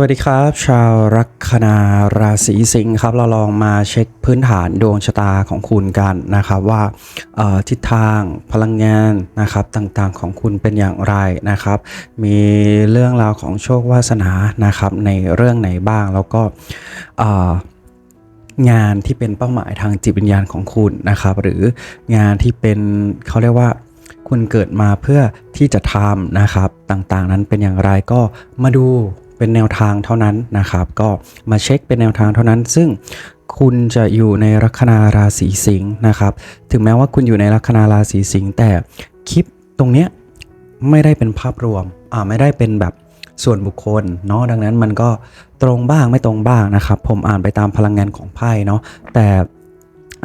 วัสดีครับ ชาวลัคนาราศีสิงห์ครับ เราลองมาเช็คพื้นฐานดวงชะตาของคุณกันนะครับว่าทิศทางพลังงานนะครับต่างๆของคุณเป็นอย่างไรนะครับ มีเรื่องราวของโชควาสนานะครับในเรื่องไหนบ้างแล้วก็งานที่เป็นเป้าหมายทางจิตวิญญาณของคุณนะครับ หรืองานที่เป็นเขาเรียกว่าคุณเกิดมาเพื่อที่จะทำนะครับต่างๆ นั้นเป็นอย่างไรก็มาดู เป็นแนวทางเท่านั้นนะครับ ก็มาเช็คเป็นแนวทางเท่านั้น ซึ่งคุณจะอยู่ในลัคนาราศีสิงห์นะครับ ถึงแม้ว่าคุณอยู่ในลัคนาราศีสิงห์แต่คลิปตรงเนี้ยไม่ได้เป็นภาพรวมอ่าไม่ได้เป็นแบบส่วนบุคคลเนาะดังนั้นมันก็ตรงบ้างไม่ตรงบ้างนะครับ ผมอ่านไปตามพลังงานของไพ่เนาะแต่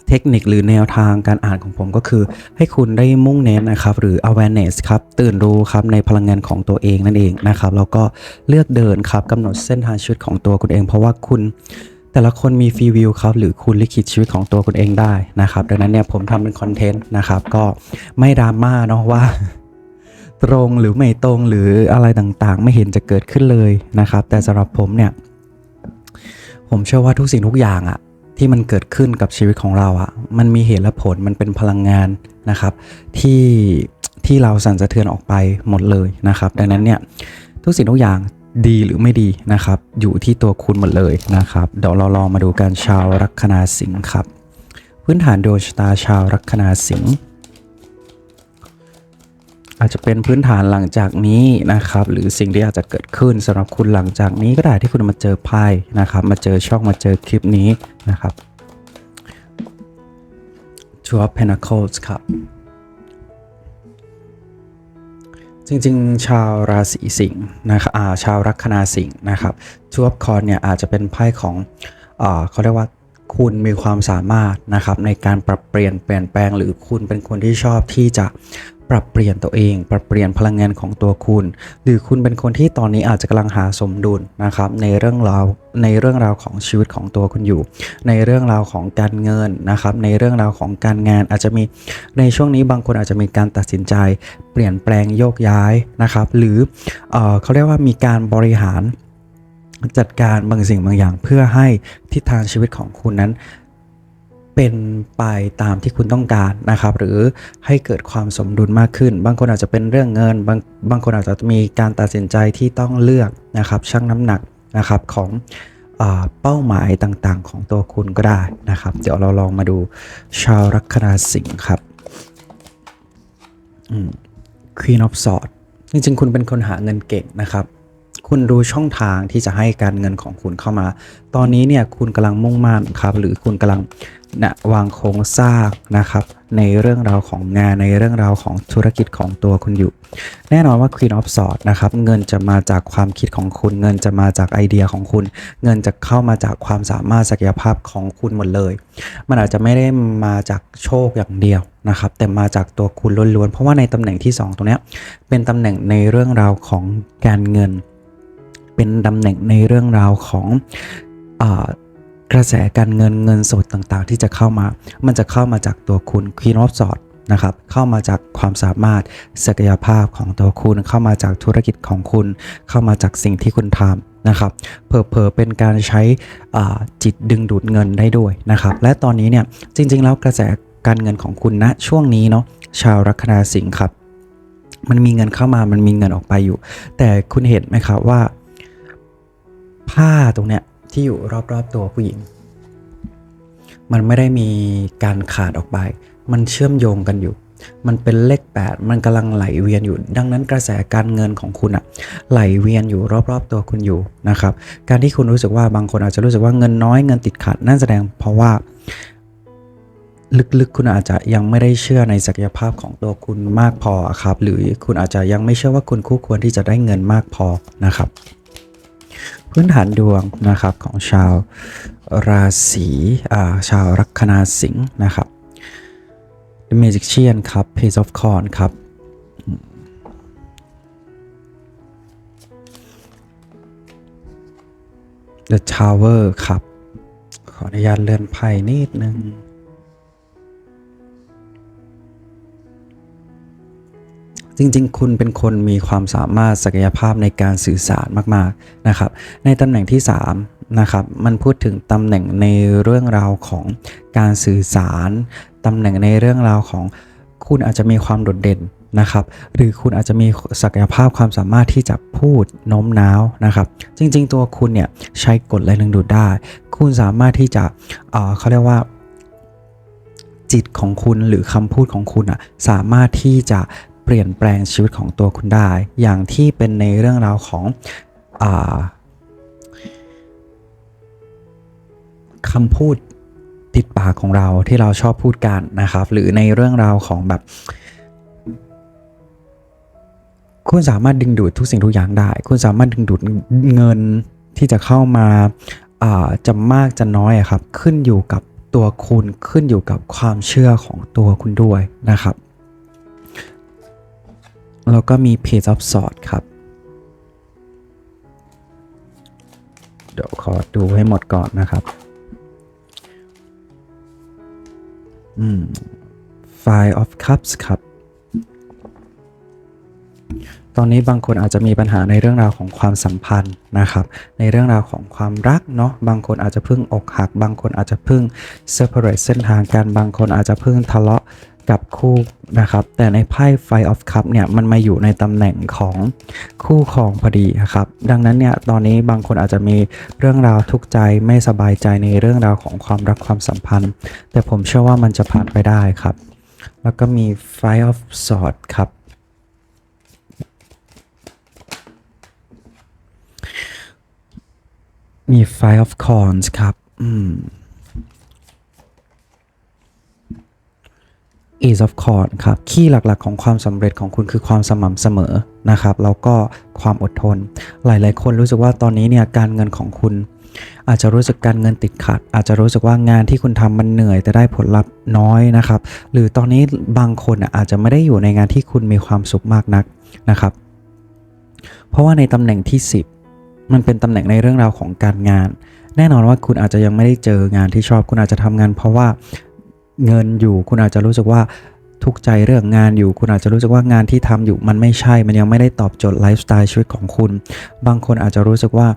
เทคนิคหรือแนวทางการอ่านของผมก็คือ ให้คุณได้มุ่งเน้นนะครับ หรือ awareness ครับตื่นรู้ครับในพลังงานของตัวเองนั่นเองนะครับแล้วก็เลือกเดินครับกำหนดเส้นทางชีวิตของตัวคุณเอง เพราะว่าคุณแต่ละคนมีฟรีวิวครับหรือคุณลิขิตชีวิตของตัวคุณเองได้นะครับ ดังนั้นเนี่ยผมทำเป็นคอนเทนต์นะครับก็ไม่ดราม่าเนาะว่าตรงหรือไม่ตรงหรืออะไรต่างๆ ไม่เห็นจะเกิดขึ้นเลยนะครับ แต่สำหรับผมเนี่ย ผมเชื่อว่าทุกสิ่งทุกอย่างอะ ที่มันเกิดขึ้นกับชีวิตของเราอะมันมีเหตุและผลมันเป็นพลังงานนะครับ ที่ที่เราสั่นสะเทือนออกไปหมดเลยนะครับ ดังนั้นเนี่ยทุกสิ่งทุกอย่างดีหรือไม่ดีนะครับ อยู่ที่ตัวคุณหมดเลยนะครับ เดี๋ยวเราลองมาดูการชาวลัคนาสิงห์ครับ พื้นฐานดวงชะตาชาวลัคนาสิงห์ อาจจะเป็นพื้นฐานหลังจากนี้นะครับ หรือสิ่งที่อาจจะเกิดขึ้นสำหรับคุณหลังจากนี้ก็ได้ที่คุณมาเจอไพ่นะครับ มาเจอช่องมาเจอคลิปนี้นะครับ Two of Pentacles ครับจริงๆ ชาวราศีสิงห์นะครับชาวลัคนาสิงห์นะครับ Two of Coin เนี่ยอาจจะเป็นไพ่ของอเขาเรียกว่าคุณมีความสามารถนะครับในการปรับเปลี่ยนเปลี่ยนแปลงหรือคุณเป็นคนที่ชอบที่จะ ปรับเปลี่ยนตัวเอง ปรับเปลี่ยนพลังงานของตัวคุณ หรือคุณเป็นคนที่ตอนนี้อาจจะกำลังหาสมดุลนะครับในเรื่องราวในเรื่องราวของชีวิตของตัวคุณอยู่ ในเรื่องราวของการเงินนะครับ ในเรื่องราวของการงานอาจจะมีในช่วงนี้บางคนอาจจะมีการตัดสินใจ เปลี่ยนแปลงโยกย้ายนะครับ หรือเออเขาเรียกว่ามีการบริหารจัดการบางสิ่งบางอย่างเพื่อให้ทิศทางชีวิตของคุณนั้น เป็นไปตามที่คุณต้องการนะครับ หรือให้เกิดความสมดุลมากขึ้น บางคนอาจจะเป็นเรื่องเงิน บางบางคนอาจจะมีการตัดสินใจที่ต้องเลือกนะครับชั่งน้ำหนักนะครับของเป้าหมายต่างๆ ของตัวคุณก็ได้นะครับ เดี๋ยวเราลองมาดูชาวลัคนาสิงห์ครับ Queen of Swords จริงๆ คุณเป็นคนหาเงินเก่งนะครับ คุณรู้ช่องทางที่จะให้การเงินของคุณเข้ามา ตอนนี้เนี่ยคุณกำลังมุ่งมั่นครับ หรือคุณกำลัง นะวางโครงสร้างนะครับ ในเรื่องราวของงานในเรื่องราวของธุรกิจของตัวคุณอยู่ แน่นอนว่า Queen of Swords นะครับเงินจะมาจากความคิดของคุณ เงินจะมาจากไอเดียของคุณ เงินจะเข้ามาจากความสามารถศักยภาพของคุณหมดเลย มันอาจจะไม่ได้มาจากโชคอย่างเดียวนะครับแต่มาจากตัวคุณล้วนๆเพราะว่าในตำแหน่งที่ 2 ตรงนี้เป็นตำแหน่งในเรื่องราวของการเงิน เป็นตำแหน่งในเรื่องราวของอา กระแสการเงินเงินสดต่างๆ ที่จะเข้ามา มันจะเข้ามาจากตัวคุณ Queen of Swords นะครับเข้ามาจากความสามารถศักยภาพของตัวคุณ เข้ามาจากธุรกิจของคุณ เข้ามาจากสิ่งที่คุณทำนะครับเผลอๆเป็นการใช้อ่าจิตดึงดูดเงินได้ด้วยนะครับและตอนนี้เนี่ยจริงๆแล้วกระแสการเงินของคุณณช่วงนี้เนาะชาวลัคนาสิงห์ครับมันมีเงินเข้ามามันมีเงินออกไปอยู่ แต่คุณเห็นไหมครับว่า ผ้าตรงเนี้ย ที่อยู่รอบๆตัวผู้หญิง มันไม่ได้มีการขาดออกไป มันเชื่อมโยงกันอยู่ มันเป็นเลข 8 มันกำลังไหลเวียนอยู่ ดังนั้นกระแสการเงินของคุณอะไหลเวียนอยู่รอบๆตัวคุณอยู่นะครับ การที่คุณรู้สึกว่าบางคนอาจจะรู้สึกว่าเงินน้อยเงินติดขัดนั่นแสดงเพราะว่าลึกๆ คุณอาจจะยังไม่ได้เชื่อในศักยภาพของตัวคุณมากพอครับ หรือคุณอาจจะยังไม่เชื่อว่าคุณคู่ควรที่จะได้เงินมากพอนะครับ พื้นฐานดวงนะครับของชาวราศีาชาวลัคนาสิงห์นะครับ The Magician ครับ Page of c o r n ครับ The Tower ครับ ขออนุญาตเลื่อนไพ่นิดนึง จริงๆ คุณเป็นคนมีความสามารถศักยภาพในการสื่อสารมากๆนะครับในตำแหน่งที่ 3 นะครับ มันพูดถึงตำแหน่งในเรื่องราวของการสื่อสารตำแหน่งในเรื่องราวของคุณอาจจะมีความโดดเด่นนะครับ หรือคุณอาจจะมีศักยภาพความสามารถที่จะพูดโน้มน้าวนะครับ จริงๆ ตัวคุณเนี่ยใช้กฎแรงดึงดูดได้ คุณสามารถที่จะเเขาเรียกว่าจิตของคุณหรือคำพูดของคุณอะสามารถที่จะ ปลี่ยนแปลงชีวิตของตัวคุณได้ อย่างที่เป็นในเรื่องราวของอคำพูดติดปากของเราที่เราชอบพูดกันนะครับ หรือในเรื่องราวของแบบ คุณสามารถดึงดูดทุกสิ่งทุกอย่างได้ คุณสามารถดึงดูดเงินที่จะเข้ามาจะมากจะน้อยครับ ขึ้นอยู่กับตัวคุณขึ้นอยู่กับความเชื่อของตัวคุณด้วยนะครับ แล้วก็มี Page of Sword ครับ เดี๋ยวขอดูให้หมดก่อนนะครับ อืม Five of Cups ครับ ตอนนี้บางคนอาจจะมีปัญหาในเรื่องราวของความสัมพันธ์นะครับ ในเรื่องราวของความรักเนาะ บางคนอาจจะเพิ่งอกหัก บางคนอาจจะเพิ่ง separate เส้นทางกัน บางคนอาจจะเพิ่งทะเลาะ กับคู่นะครับ แต่ในไพ่ Five of Cup เนี่ยมันมาอยู่ในตำแหน่งของคู่ครองพอดีครับ ดังนั้นเนี่ยตอนนี้บางคนอาจจะมีเรื่องราวทุกข์ใจไม่สบายใจในเรื่องราวของความรักความสัมพันธ์ แต่ผมเชื่อว่ามันจะผ่านไปได้ครับ แล้วก็มี Five of Swords ครับมี Five of Coins ครับ อืม Ace of Coins ครับคีย์หลักๆ ของความสำเร็จของคุณคือความสม่ำเสมอนะครับแล้วก็ความอดทน หลายๆ คนรู้สึกว่าตอนนี้เนี่ยการเงินของคุณ อาจจะรู้สึกการเงินติดขัด อาจจะรู้สึกว่างานที่คุณทำมันเหนื่อยแต่ได้ผลลัพธ์น้อยนะครับ หรือตอนนี้บางคนอาจจะไม่ได้อยู่ในงานที่คุณมีความสุขมากนักนะครับ เพราะว่าในตำแหน่งที่ 10 มันเป็นตำแหน่งในเรื่องราวของการงาน แน่นอนว่าคุณอาจจะยังไม่ได้เจองานที่ชอบ คุณอาจจะทำงาน เพราะว่า เงินอยู่ คุณอาจจะรู้สึกว่าทุกใจเรื่องงานอยู่ คุณอาจจะรู้สึกว่างานที่ทำอยู่มันไม่ใช่ มันยังไม่ได้ตอบโจทย์ไลฟ์สไตล์ชีวิตของคุณ บางคนอาจจะรู้สึกว่า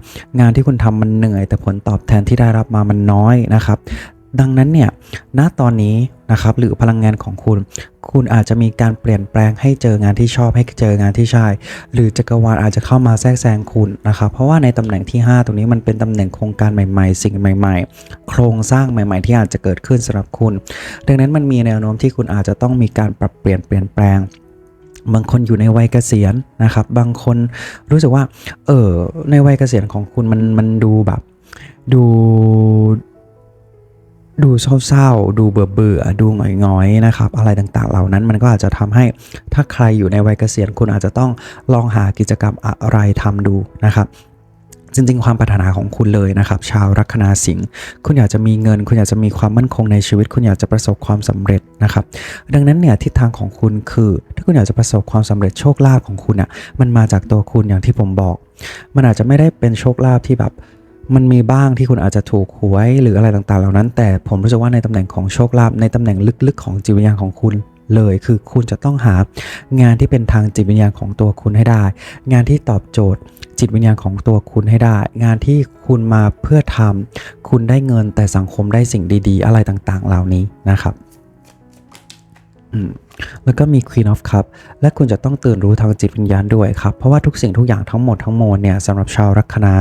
งานที่คุณทำมันเหนื่อย แต่ผลตอบแทนที่ได้รับมามันน้อยนะครับ ดังนั้นเนี่ยณตอนนี้นะครับหรือพลังงานของคุณ คุณอาจจะมีการเปลี่ยนแปลงให้เจองานที่ชอบให้เจองานที่ใช่หรือจักรวาลอาจจะเข้ามาแทรกแซงคุณนะครับเพราะว่าในตำแหน่งที่ 5 ตรงนี้มันเป็นตำแหน่งโครงการใหม่ๆ สิ่งใหม่ๆ โครงสร้างใหม่ ๆ ที่อาจจะเกิดขึ้นสำหรับคุณ ดังนั้นมันมีแนวโน้มที่คุณอาจจะต้องมีการปรับเปลี่ยนเปลี่ยนแปลงบางคนอยู่ในวัยเกษียณนะครับ บางคนรู้สึกว่า เออในวัยเกษียณของคุณมันมันดูแบบ ดู ดูเศร้าๆ ดูเบื่อเบื่อดูหงอยๆนะครับ อะไรต่างๆ เหล่านั้นมันก็อาจจะทำให้ถ้าใครอยู่ในวัยเกษียณคุณอาจจะต้องลองหากิจกรรมอะไรทำดูนะครับจริงๆ ความปรารถนาของคุณเลยนะครับ ชาวลัคนาสิงห์คุณอยากจะมีเงิน คุณอยากจะมีความมั่นคงในชีวิต คุณอยากจะประสบความสำเร็จนะครับ ดังนั้นเนี่ยทิศทางของคุณคือ ถ้าคุณอยากจะประสบความสำเร็จโชคลาภของคุณอะมันมาจากตัวคุณอย่างที่ผมบอก มันอาจจะไม่ได้เป็นโชคลาภที่แบบ มันมีบ้างที่คุณอาจจะถูกหวยหรืออะไรต่างๆ เหล่านั้น แต่ผมรู้สึกว่าในตำแหน่งของโชคลาภในตำแหน่งลึกๆ ของจิตวิญญาณของคุณเลย คือคุณจะต้องหางานที่เป็นทางจิตวิญญาณของตัวคุณให้ได้ งานที่ตอบโจทย์จิตวิญญาณของตัวคุณให้ได้ งานที่คุณมาเพื่อทำคุณได้เงินแต่สังคมได้สิ่งดี ๆ อะไรต่างๆ เหล่านี้นะครับ แล้วก็มี Queen of Cup และคุณจะต้องตื่นรู้ทางจิตวิญญาณด้วยครับ เพราะว่าทุกสิ่งทุกอย่างทั้งหมดทั้งมวลเนี่ยสำหรับชาวลัคนา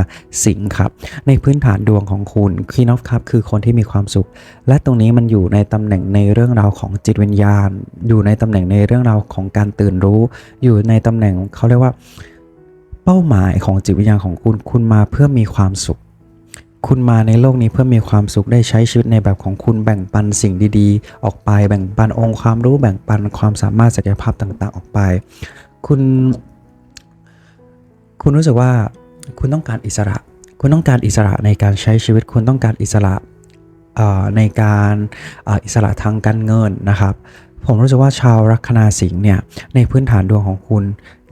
สิงห์ครับ ในพื้นฐานดวงของคุณ Queen of Cup คือคนที่มีความสุข และตรงนี้มันอยู่ในตำแหน่งในเรื่องราวของจิตวิญญาณ อยู่ในตำแหน่งในเรื่องราวของการตื่นรู้ อยู่ในตำแหน่งเขาเรียกว่า เป้าหมายของจิตวิญญาณของคุณ คุณมาเพื่อมีความสุข คุณมาในโลกนี้เพื่อมีความสุขได้ใช้ชีวิตในแบบของคุณแบ่งปันสิ่งดีๆ ออกไปแบ่งปันองค์ความรู้แบ่งปันความสามารถศักยภาพต่างๆ ออกไป คุณ คุณรู้สึกว่าคุณต้องการอิสระ คุณต้องการอิสระในการใช้ชีวิตคุณต้องการอิสระในการอิสระทางการเงินนะครับ ผมรู้สึกว่าชาวลัคนาสิงห์เนี่ยในพื้นฐานดวงของคุณ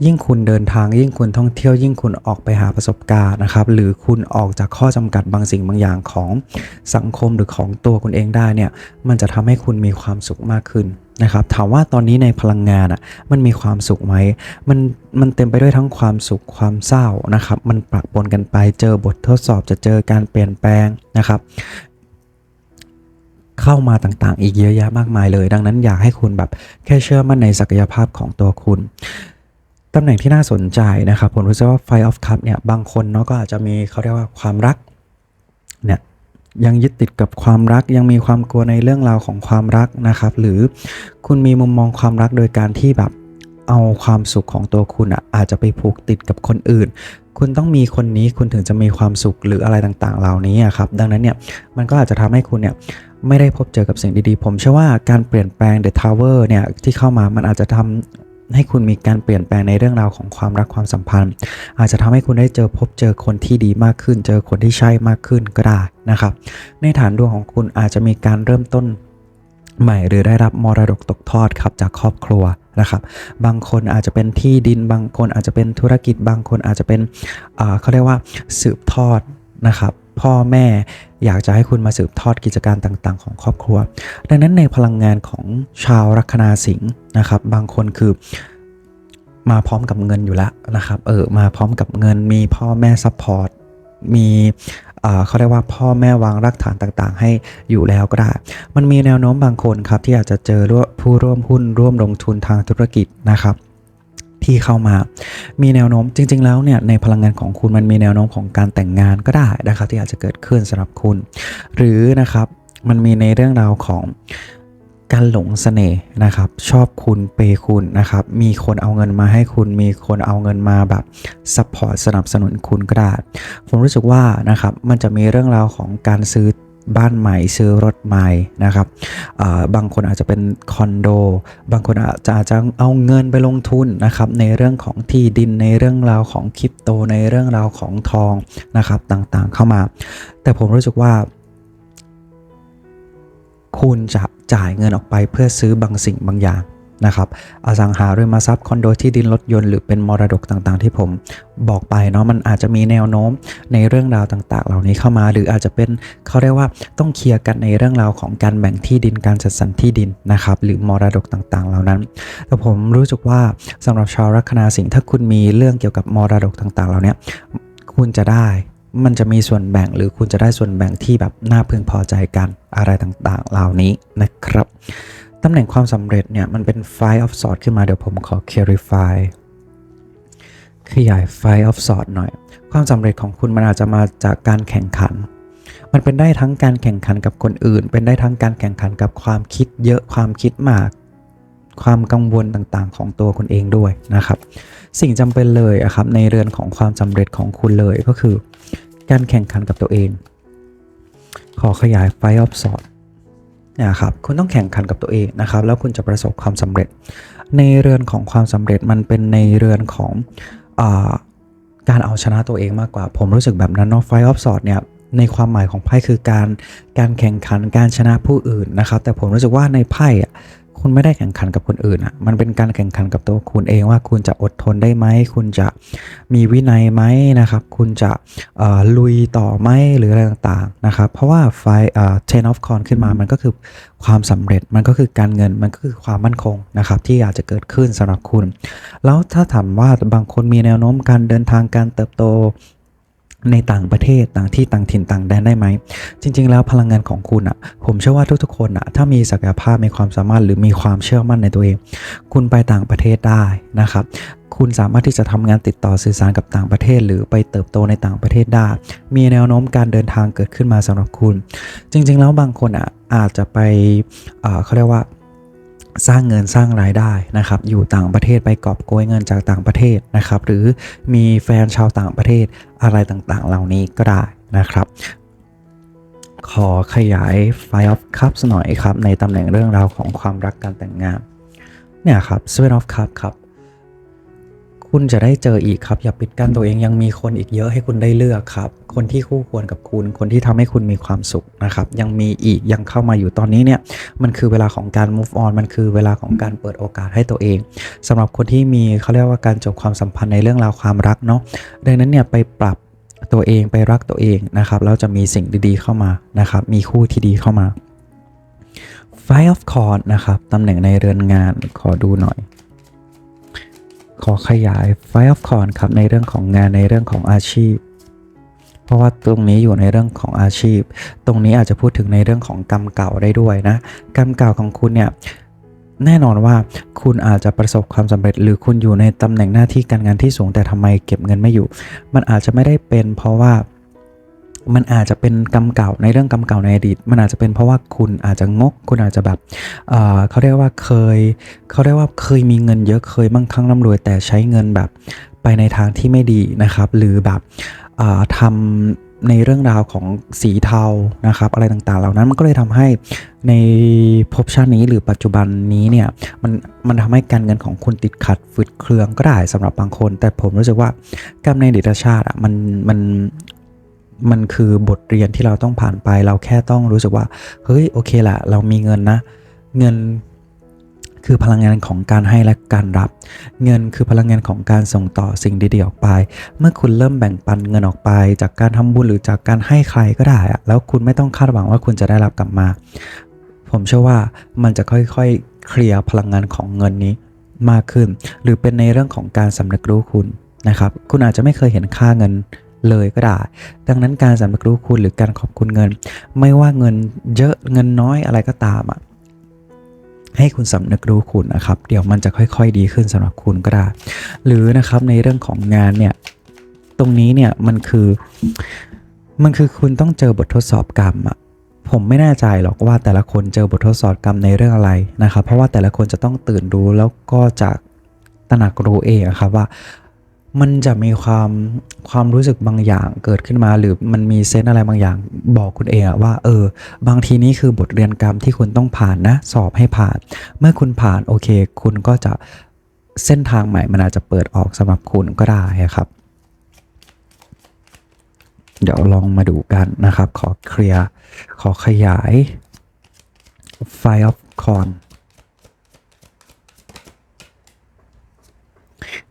ยิ่งคุณเดินทาง ยิ่งคุณท่องเที่ยวยิ่งคุณออกไปหาประสบการณ์นะครับ หรือคุณออกจากข้อจำกัดบางสิ่งบางอย่างของสังคมหรือของตัวคุณเองได้เนี่ยมันจะทำให้คุณมีความสุขมากขึ้นนะครับถามว่าตอนนี้ในพลังงานอะมันมีความสุขไหมมันมันเต็มไปด้วยทั้งความสุขความเศร้านะครับ มันปะปนกันไปเจอบททดสอบจะเจอการเปลี่ยนแปลงนะครับ เข้ามาต่างๆ อีกเยอะแยะมากมายเลย ดังนั้นอยากให้คุณแบบแค่เชื่อมั่นในศักยภาพของตัวคุณตำแหน่งที่น่าสนใจนะครับ ผมรู้สึกว่า Five of Cup เนี่ยบางคนเนาะก็อาจจะมีเขาเรียกว่าความรักเนี่ยยังยึดติดกับความรักยังมีความกลัวในเรื่องราวของความรักนะครับ หรือคุณมีมุมมองความรักโดยการที่แบบเอาความสุขของตัวคุณอะอาจจะไปผูกติดกับคนอื่น คุณต้องมีคนนี้คุณถึงจะมีความสุขหรืออะไรต่างๆ เหล่านี้ครับ ดังนั้นเนี่ยมันก็อาจจะทำให้คุณเนี่ย ไม่ได้พบเจอกับสิ่งดีๆ ผมเชื่อว่าการเปลี่ยนแปลง The Tower เนี่ยที่เข้ามามันอาจจะทำให้คุณมีการเปลี่ยนแปลงในเรื่องราวของความรักความสัมพันธ์ อาจจะทำให้คุณได้เจอพบเจอคนที่ดีมากขึ้น เจอคนที่ใช่มากขึ้นก็ได้นะครับ ในฐานดวงของคุณอาจจะมีการเริ่มต้นใหม่หรือได้รับมรดกตกทอดครับจากครอบครัวนะครับบางคนอาจจะเป็นที่ดินบางคนอาจจะเป็นธุรกิจบางคนอาจจะเป็นเขาเรียกว่าสืบทอดนะครับ พ่อแม่ อยากจะให้คุณมาสืบทอดกิจการต่างๆ ของครอบครัว ดังนั้นในพลังงานของชาวลัคนาสิงห์นะครับ บางคนคือมาพร้อมกับเงินอยู่แล้วนะครับ เออ มาพร้อมกับเงิน มีพ่อแม่ซัพพอร์ต มีเขาเรียกว่าพ่อแม่วางรากฐานต่างๆ ให้อยู่แล้วก็ได้ มันมีแนวโน้มบางคนครับที่อาจจะเจอร่วมผู้ร่วมหุ้นร่วมลงทุนทางธุรกิจนะครับ ที่เข้ามา มีแนวโน้มจริง ๆ แล้วเนี่ยในพลังงานของคุณมันมีแนวโน้มของการแต่งงานก็ได้นะครับ ที่อาจจะเกิดขึ้นสำหรับคุณ หรือนะครับมันมีในเรื่องราวของการหลงเสน่ห์นะครับ ชอบคุณเปย์คุณนะครับ มีคนเอาเงินมาให้คุณ มีคนเอาเงินมาแบบซัพพอร์ตสนับสนุนคุณก็ได้ผมรู้สึกว่านะครับมันจะมีเรื่องราวของการซื้อ บ้านใหม่ซื้อรถใหม่นะครับบางคนอาจจะเป็นคอนโด บางคนอาจจะอาจจะเอาเงินไปลงทุนนะครับในเรื่องของที่ดินในเรื่องราวของคริปโตในเรื่องราวของทองนะครับต่างๆเข้ามา แต่ผมรู้สึกว่า คุณจะจ่ายเงินออกไปเพื่อซื้อบางสิ่งบางอย่าง นะครับอสังหาริมทรัพย์คอนโดที่ดินรถยนต์หรือเป็นมรดกต่างๆ ที่ผมบอกไปเนาะมันอาจจะมีแนวโน้มในเรื่องราวต่างๆ เหล่านี้เข้ามา หรืออาจจะเป็นเขาเรียกว่าต้องเคลียร์กันในเรื่องราวของการแบ่งที่ดินการจัดสรรที่ดินนะครับหรือมรดกต่างๆ เหล่านั้น แต่ผมรู้สึกว่าสำหรับชาวลัคนาสิงห์ถ้าคุณมีเรื่องเกี่ยวกับมรดกต่างๆ เหล่านี้คุณจะได้มันจะมีส่วนแบ่งหรือคุณจะได้ส่วนแบ่งที่แบบน่าพึงพอใจกันอะไรต่างๆ เหล่านี้นะครับ ตำแหน่งความสำเร็จเนี่ยมันเป็น Five of Swords ขึ้นมาเดี๋ยวผมขอ clarify ขยาย Five of Swords หน่อย ความสำเร็จของคุณมันอาจจะมาจากการแข่งขัน มันเป็นได้ทั้งการแข่งขันกับคนอื่น เป็นได้ทั้งการแข่งขันกับความคิดเยอะความคิดมาก ความกังวลต่างๆ ของตัวคุณเองด้วยนะครับ สิ่งจำเป็นเลยอะครับในเรือนของความสำเร็จของคุณเลยก็คือ การแข่งขันกับตัวเอง ขอขยาย Five of Swords เนะครับคุณต้องแข่งขันกับตัวเองนะครับ แล้วคุณจะประสบความสำเร็จ ในเรือนของความสำเร็จมันเป็นในเรือนของอการเอาชนะตัวเองมากกว่า ผมรู้สึกแบบนั้นเนาะไฟออฟสอดเนี่ยในความหมายของไพ่คือการการแข่งขันการชนะผู้อื่นนะครับ แต่ผมรู้สึกว่าในไพ่อะ คุณไม่ได้แข่งขันกับคนอื่นอะ มันเป็นการแข่งขันกับตัวคุณเองว่าคุณจะอดทนได้ไหม คุณจะมีวินัยไหมนะครับ คุณจะเอ่อลุยต่อไหมหรืออะไรต่างๆนะครับ เพราะว่าไฟเอ่อ ten of con ขึ้นมา มันก็คือความสำเร็จ มันก็คือการเงิน มันก็คือความมั่นคงนะครับที่อาจจะเกิดขึ้นสำหรับคุณ แล้วถ้าถามว่าบางคนมีแนวโน้มการเดินทางการเติบโต ในต่างประเทศต่างที่ต่างถิ่นต่างแดนได้ไหม จริง ๆ แล้วพลังงานของคุณอะผมเชื่อว่าทุกๆคนอะถ้ามีศักยภาพมีความสามารถหรือมีความเชื่อมั่นในตัวเอง คุณไปต่างประเทศได้นะครับ คุณสามารถที่จะทำงานติดต่อสื่อสารกับต่างประเทศ หรือไปเติบโตในต่างประเทศได้ มีแนวโน้มการเดินทางเกิดขึ้นมาสำหรับคุณ จริง ๆ แล้วบางคนอะอาจจะไปเอ่อเขาเรียกว่า สร้างเงินสร้างรายได้นะครับ อยู่ต่างประเทศไปกอบโกยเงินจากต่างประเทศนะครับ หรือมีแฟนชาวต่างประเทศอะไรต่างๆ เหล่านี้ก็ได้นะครับ ขอขยาย Five of Cups หน่อยครับ ในตำแหน่งเรื่องราวของความรักการแต่งงาน เนี่ยครับ Seven of Cups ครับ คุณจะได้เจออีกครับ อย่าปิดกั้นตัวเองยังมีคนอีกเยอะให้คุณได้เลือกครับ คนที่คู่ควรกับคุณ คนที่ทำให้คุณมีความสุขนะครับ ยังมีอีกยังเข้ามาอยู่ตอนนี้เนี่ยมันคือเวลาของการ move on มันคือเวลาของการเปิดโอกาสให้ตัวเองสำหรับคนที่มีเขาเรียกว่าการจบความสัมพันธ์ในเรื่องราวความรักเนาะดังนั้นเนี่ยไปปรับตัวเองไปรักตัวเองนะครับแล้วจะมีสิ่งดีๆเข้ามานะครับมีคู่ที่ดีเข้ามา Five of c o r d นะครับตำแหน่งในเรือนงานขอดูหน่อย ขอขยาย Five of c o r n ครับในเรื่องของงานในเรื่องของอาชีพ เพราะว่าตรงนี้อยู่ในเรื่องของอาชีพ ตรงนี้อาจจะพูดถึงในเรื่องของกรรมเก่าได้ด้วยนะกรรมเก่าของคุณเนี่ยแน่นอนว่าคุณอาจจะประสบความสำเร็จ หรือคุณอยู่ในตำแหน่งหน้าที่การงานที่สูงแต่ทำไมเก็บเงินไม่อยู่ มันอาจจะไม่ได้เป็นเพราะว่า มันอาจจะเป็นกรรมเก่าในเรื่องกรรมเก่าในอดีต มันอาจจะเป็นเพราะว่าคุณอาจจะงก คุณอาจจะแบบเออเขาเรียกว่าเคย เขาเรียกว่าเคยมีเงินเยอะเคยมั่งคั่งร่ำรวยแต่ใช้เงินแบบไปในทางที่ไม่ดีนะครับ หรือแบบอ่าทำในเรื่องราวของสีเทานะครับ อะไรต่างๆ เหล่านั้นมันก็เลยทำให้ในภพชาตินี้หรือปัจจุบันนี้เนี่ยมันมันทำให้การเงินของคุณติดขัดฝืดเครืองก็ได้สำหรับบางคน แต่ผมรู้สึกว่ากรรมในอดีตชาติอะมันมัน มันคือบทเรียนที่เราต้องผ่านไป เราแค่ต้องรู้สึกว่า เฮ้ยโอเคแหละเรามีเงินนะ เงินคือพลังงานของการให้และการรับ เงินคือพลังงานของการส่งต่อสิ่งดีๆออกไป เมื่อคุณเริ่มแบ่งปันเงินออกไป จากการทำบุญหรือจากการให้ใครก็ได้อะแล้วคุณไม่ต้องคาดหวังว่าคุณจะได้รับกลับมา ผมเชื่อว่ามันจะค่อยๆเคลียร์พลังงานของเงินนี้มากขึ้น หรือเป็นในเรื่องของการสำนึกรู้คุณนะครับ คุณอาจจะไม่เคยเห็นค่าเงิน เลยก็ได้ ดังนั้นการสำนึกรู้คุณหรือการขอบคุณเงิน ไม่ว่าเงินเยอะเงินน้อยอะไรก็ตามอะให้คุณสำนึกรู้คุณนะครับ เดี๋ยวมันจะค่อย ๆ ดีขึ้นสำหรับคุณก็ได้ หรือนะครับในเรื่องของงานเนี่ย ตรงนี้เนี่ยมันคือ มันคือคุณต้องเจอบททดสอบกรรมอะผมไม่แน่ใจหรอกว่าแต่ละคนเจอบททดสอบกรรมในเรื่องอะไรนะครับ เพราะว่าแต่ละคนจะต้องตื่นรู้แล้วก็จะตระหนักรู้เองครับว่า มันจะมีความความรู้สึกบางอย่างเกิดขึ้นมาหรือมันมีเซนอะไรบางอย่างบอกคุณเองอะว่าเออ บางทีนี้คือบทเรียนกรรมที่คุณต้องผ่านนะ สอบให้ผ่าน เมื่อคุณผ่านโอเค คุณก็จะเส้นทางใหม่มันอาจจะเปิดออกสำหรับคุณก็ได้ครับ เดี๋ยวลองมาดูกันนะครับ ขอเคลียร์ขอขยาย File of Con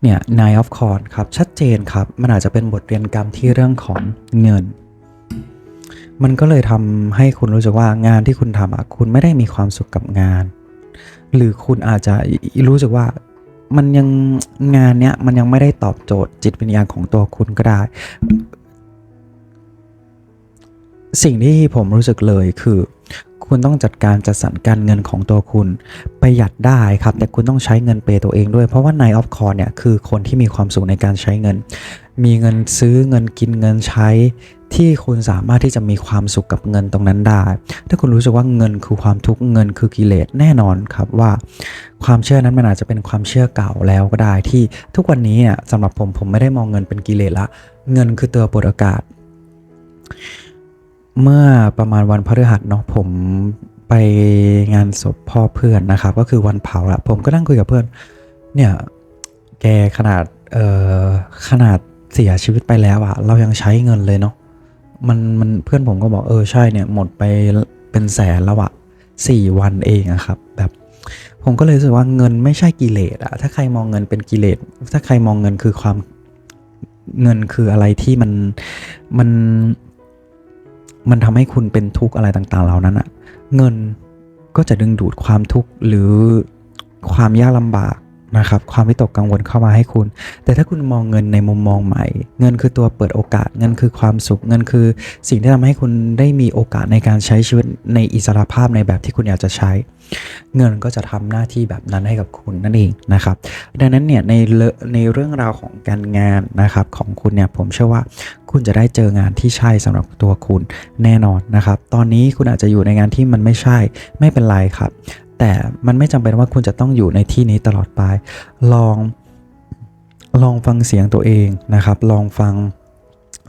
เนี่ย Nine of c o r d ครับ ชัดเจนครับ มันอาจจะเป็นบทเรียนกรรมที่เรื่องของเงิน มันก็เลยทำให้คุณรู้สึกว่างานที่คุณทำอะคุณไม่ได้มีความสุขกับงาน หรือคุณอาจจะรู้สึกว่ามันยังงานเนี้ยมันยังไม่ได้ตอบโจทย์จิตวิญญาณของตัวคุณก็ได้ สิ่งที่ผมรู้สึกเลยคือ คุณต้องจัดการจัดสรรการเงินของตัวคุณประหยัดได้ครับ แต่คุณต้องใช้เงินเปตัวเองด้วย เพราะว่า Nine of c o r d เนี่ยคือคนที่มีความสุขในการใช้เงิน มีเงินซื้อเงินกินเงินใช้ที่คุณสามารถที่จะมีความสุขกับเงินตรงนั้นได้ ถ้าคุณรู้สึกว่าเงินคือความทุกข์เงินคือกิเลสแน่นอนครับว่า ความเชื่อนั้นมันอาจจะเป็นความเชื่อเก่าแล้วก็ได้ที่ทุกวันนี้เนี่ยสำหรับผมผมไม่ได้มองเงินเป็นกิเลสละ เงินคือตัวปลดอากาศ เมื่อประมาณวันพฤหัสเนาะผมไปงานศพพ่อเพื่อนนะครับ ก็คือวันเผาละผมก็นั่งคุยกับเพื่อน เนี่ยแกขนาดเอ่อขนาดเสียชีวิตไปแล้วอะเรายังใช้เงินเลยเนาะมันมันเพื่อนผมก็บอกเออใช่เนี่ยหมดไปเป็นแสนแล้วอะสี่วันเองอะครับ แบบผมก็เลยรู้สึกว่าเงินไม่ใช่กิเลสอะถ้าใครมองเงินเป็นกิเลสถ้าใครมองเงินคือความเงินคืออะไรที่มันมัน มันทำให้คุณเป็นทุกข์อะไรต่างๆเหล่านั้นอะเงินก็จะดึงดูดความทุกข์หรือความยากลำบากนะครับ ความวิตกกังวลเข้ามาให้คุณ แต่ถ้าคุณมองเงินในมุมมองใหม่ เงินคือตัวเปิดโอกาส เงินคือความสุข เงินคือสิ่งที่ทำให้คุณได้มีโอกาสในการใช้ชีวิตในอิสระภาพในแบบที่คุณอยากจะใช้ เงินก็จะทำหน้าที่แบบนั้นให้กับคุณนั่นเองนะครับ ดังนั้นเนี่ยในเลในเรื่องราวของการงานนะครับของคุณเนี่ยผมเชื่อว่าคุณจะได้เจองานที่ใช่สำหรับตัวคุณแน่นอนนะครับ ตอนนี้คุณอาจจะอยู่ในงานที่มันไม่ใช่ไม่เป็นไรครับ แต่มันไม่จำเป็นว่าคุณจะต้องอยู่ในที่นี้ตลอดไป ลองลองฟังเสียงตัวเองนะครับ ลองฟัง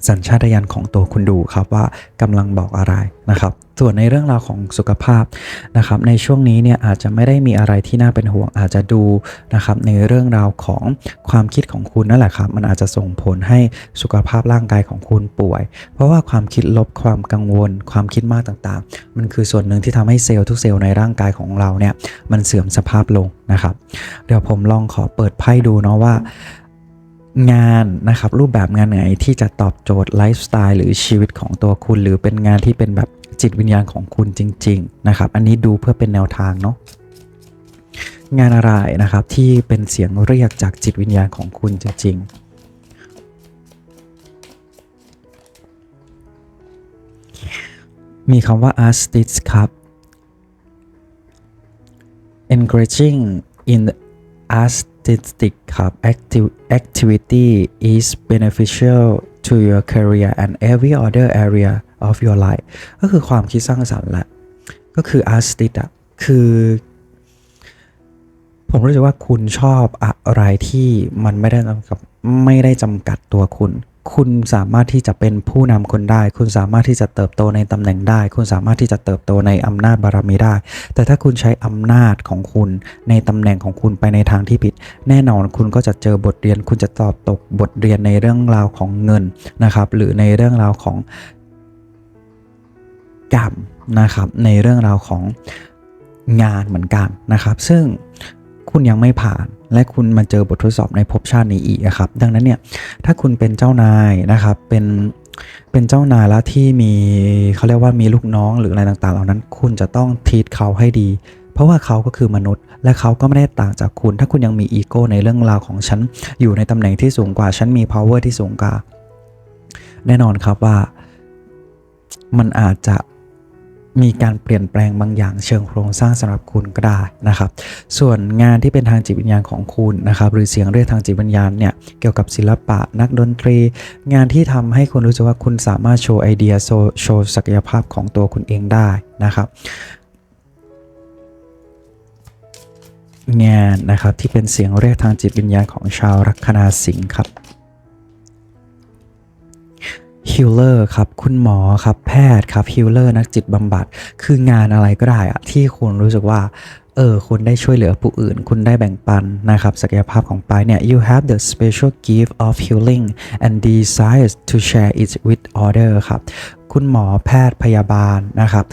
สัญชาตญาณของตัวคุณดูครับว่ากำลังบอกอะไรนะครับ ส่วนในเรื่องราวของสุขภาพนะครับในช่วงนี้เนี่ยอาจจะไม่ได้มีอะไรที่น่าเป็นห่วงอาจจะดูนะครับในเรื่องราวของความคิดของคุณนั่นแหละครับมันอาจจะส่งผลให้สุขภาพร่างกายของคุณป่วย เพราะว่าความคิดลบความกังวล ความคิดมากต่างๆ มันคือส่วนหนึ่งที่ทำให้เซลล์ทุกเซลล์ในร่างกายของเราเนี่ยมันเสื่อมสภาพลงนะครับ เดี๋ยวผมลองขอเปิดไพ่ดูเนาะว่างานนะครับรูปแบบงานไหนที่จะตอบโจทย์ไลฟ์สไตล์หรือชีวิตของตัวคุณ หรือเป็นงานที่เป็นแบบ จิตวิญญาณของคุณจริง ๆ นะครับ อันนี้ดูเพื่อเป็นแนวทางเนาะงานอะไรนะครับที่เป็นเสียงเรียกจากจิตวิญญาณของคุณจริง ๆมีคำว่า artist ครับ engaging in artistic ครับ active activity is beneficial to your career and every other area of your life ก็คือความคิดสร้างสรรค์แหละ ก็คือ artist อะคือ ผมรู้สึกว่าคุณชอบอะไรที่มันไม่ได้จำกัดไม่ได้จำกัดตัวคุณ คุณสามารถที่จะเป็นผู้นำคนได้ คุณสามารถที่จะเติบโตในตำแหน่งได้ คุณสามารถที่จะเติบโตในอำนาจบารมีได้ แต่ถ้าคุณใช้อำนาจของคุณในตำแหน่งของคุณไปในทางที่ผิด แน่นอนคุณก็จะเจอบทเรียน คุณจะตอบตกบทเรียนในเรื่องราวของเงินนะครับ หรือในเรื่องราวของ กรรมนะครับในเรื่องราวของงานเหมือนกันนะครับ ซึ่งคุณยังไม่ผ่านและคุณมาเจอบททดสอบในภพชาตินี้อีกครับ ดังนั้นเนี่ยถ้าคุณเป็นเจ้านายนะครับเป็นเป็นเจ้านายแล้วที่มีเขาเรียกว่ามีลูกน้องหรืออะไรต่างๆ เหล่านั้น คุณจะต้องทีตเขาให้ดี เพราะว่าเขาก็คือมนุษย์ และเขาก็ไม่ได้ต่างจากคุณ ถ้าคุณยังมีอีโก้ในเรื่องราวของฉัน อยู่ในตำแหน่งที่สูงกว่าฉันมี power ที่สูงกว่า แน่นอนครับว่า มันอาจจะ มีการเปลี่ยนแปลงบางอย่างเชิงโครงสร้างสำหรับคุณก็ได้นะครับ ส่วนงานที่เป็นทางจิตวิญญาณของคุณนะครับหรือเสียงเรียกทางจิตวิญญาณเนี่ยเกี่ยวกับศิลปะนักดนตรี งานที่ทำให้คุณรู้สึกว่าคุณสามารถโชว์ไอเดียโชว์โชว์ศักยภาพของตัวคุณเองได้นะครับงานนะครับที่เป็นเสียงเรียกทางจิตวิญญาณของชาวลัคนาสิงห์ครับ ฮิลเลอร์ครับคุณหมอครับแพทย์ครับฮิลเลอร์นักจิตบำบัด คืองานอะไรก็ได้อะที่คุณรู้สึกว่าเออคุณได้ช่วยเหลือผู้อื่น คุณได้แบ่งปันนะครับศักยภาพของปายเนี่ย you have the special gift of healing and desires to share it with other ครับคุณหมอแพทย์พยาบาลนะครับ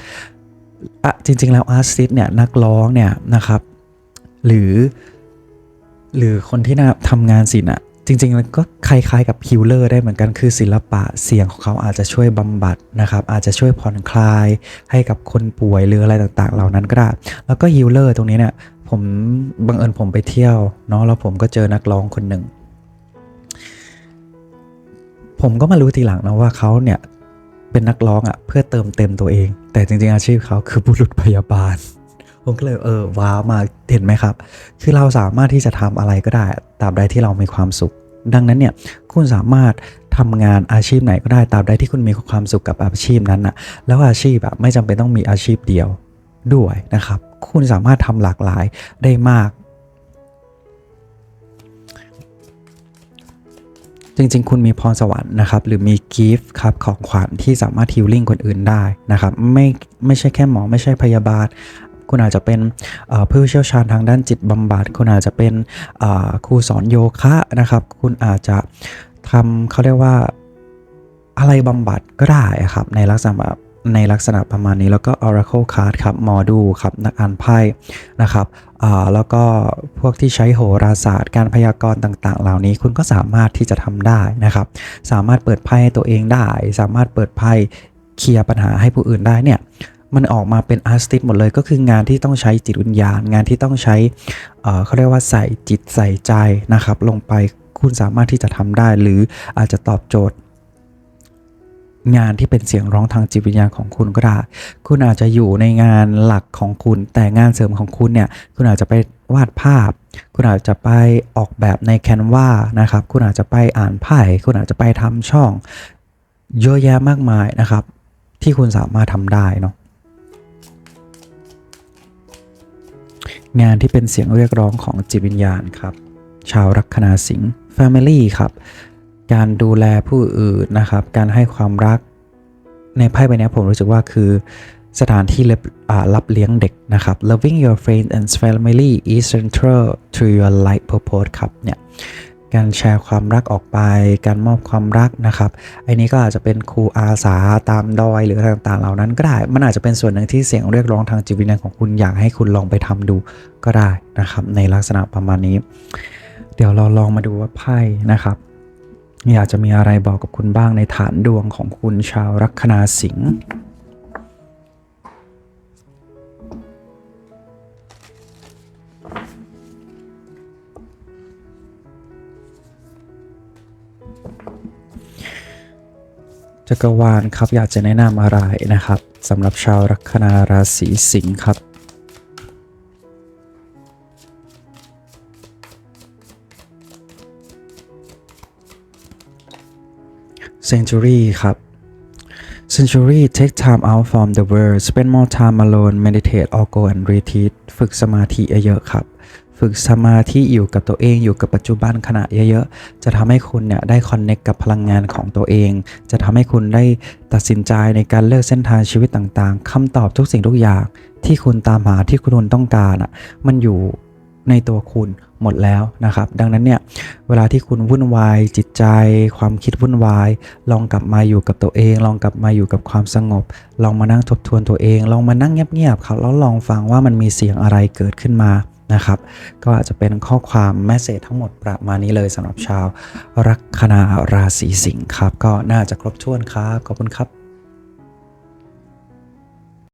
อะจริงๆแล้วอาร์ติสเนี่ยนักร้องเนี่ยนะครับหรือ หรือคนที่ทำงานศิลป์อะ จริงๆแล้วก็คล้ายๆกับฮิลเลอร์ได้เหมือนกันคือศิลปะเสียงของเขาอาจจะช่วยบำบัดนะครับอาจจะช่วยผ่อนคลายให้กับคนป่วยหรืออะไรต่างๆ เหล่านั้นก็ได้แล้วก็ฮิลเลอร์ตรงนี้เนี่ยผมบังเอิญผมไปเที่ยวเนาะแล้วผมก็เจอนักร้องคนหนึ่ง ผมก็มารู้ทีหลังนะว่าเขาเนี่ยเป็นนักร้องอะ่ะเพื่อเติมเต็มตัวเอง แต่จริงๆอาชีพเขาคือบุรุษพยาบาล ผมก็เลยเออว้าวมาเห็นไหมครับ คือเราสามารถที่จะทำอะไรก็ได้ตาบใดที่เรามีความสุข ดังนั้นเนี่ยคุณสามารถทำงานอาชีพไหนก็ได้ตาบใดที่คุณมีความสุขกับอาชีพนั้นนะแล้วอาชีพแบบไม่จำเป็นต้องมีอาชีพเดียวด้วยนะครับ คุณสามารถทำหลากหลายได้มาก จริงๆ คุณมีพรสวรรค์นะครับ หรือมีกิฟต์ครับของขวัญที่สามารถฮิลลิ่งคนอื่นได้นะครับ ไม่ไม่ใช่แค่หมอไม่ใช่พยาบาล คุณอาจจะเป็นผู้เชี่ยวชาญทางด้านจิตบำบัด คุณอาจจะเป็นครูสอนโยคะนะครับ คุณอาจจะทำเขาเรียกว่าอะไรบำบัดก็ได้อะครับ ในลักษณะแบบในลักษณะประมาณนี้แล้วก็ Oracle Card ครับหมอดูครับ นักอ่านไพ่นะครับแล้วก็พวกที่ใช้โหราศาสตร์ การพยากรณ์ต่างๆ เหล่านี้คุณก็สามารถที่จะทำได้นะครับ สามารถเปิดไพ่ให้ตัวเองได้ สามารถเปิดไพ่เคลียร์ปัญหาให้ผู้อื่นได้เนี่ย มันออกมาเป็นอาร์ติสหมดเลยก็คืองานที่ต้องใช้จิตวิญญาณ งานที่ต้องใช้เเขาเรียกว่าใส่จิตใส่ใจนะครับ ลงไปคุณสามารถที่จะทำได้ หรืออาจจะตอบโจทย์ งานที่เป็นเสียงร้องทางจิตวิญญาณของคุณก็ได้ คุณอาจจะอยู่ในงานหลักของคุณ แต่งานเสริมของคุณเนี่ย คุณอาจจะไปวาดภาพ คุณอาจจะไปออกแบบในแคนวานะครับ คุณอาจจะไปอ่านไพ่คุณอาจจะไปทำช่อง เยอะแยะมากมายนะครับ ที่คุณสามารถทำได้เนาะ งานที่เป็นเสียงเรียกร้องของจิตวิญญาณครับ ชาวลัคนาสิงห์ Family ครับ การดูแลผู้อื่นนะครับ การให้ความรัก ในไพ่ใบนี้ผมรู้สึกว่าคือสถานที่รับอ่ารับเลี้ยงเด็กนะครับ loving your friends and family is central to your life purpose ครับเนี่ย การแชร์ความรักออกไป การมอบความรักนะครับไอ้นี้ก็อาจจะเป็นครูอาสาตามดอยหรืออะไรต่างๆ เหล่านั้นก็ได้ มันอาจจะเป็นส่วนหนึ่งที่เสียงเรียกร้องทางจิตวิญญาณของคุณอยากให้คุณลองไปทำดูก็ได้นะครับ ในลักษณะประมาณนี้ เดี๋ยวเราลองมาดูว่าไพ่นะครับอยากจะมีอะไรบอกกับคุณบ้างในฐานดวงของคุณชาวลัคนาสิงห์ จักรวาลครับอยากจะแนะนำอะไรนะครับสำหรับชาวลัคนาราศีสิงห์ครับ Century ครับ Century take time out from the world spend more time alone meditate or go and retreat ฝึกสมาธิเยอะๆครับ ฝึกสมาธิอยู่กับตัวเองอยู่กับปัจจุบันขณะเยอะๆ จะทำให้คุณเนี่ยได้คอนเน็กกับพลังงานของตัวเอง จะทำให้คุณได้ตัดสินใจในการเลือกเส้นทางชีวิตต่างๆคำตอบทุกสิ่งทุกอย่างที่คุณตามหาที่คุณต้องการอะมันอยู่ในตัวคุณหมดแล้วนะครับ ดังนั้นเนี่ยเวลาที่คุณวุ่นวายจิตใจ ความคิดวุ่นวาย ลองกลับมาอยู่กับตัวเอง ลองกลับมาอยู่กับความสงบ ลองมานั่งทบทวนตัวเอง ลองมานั่งเงียบๆครับแล้วลองฟังว่ามันมีเสียงอะไรเกิดขึ้นมา นะครับ ก็อาจจะเป็นข้อความแมสเซจทั้งหมดประมาณนี้เลยสำหรับชาว ลัคนาราศีสิงห์ครับ ก็น่าจะครบถ้วนครับ ขอบคุณครับ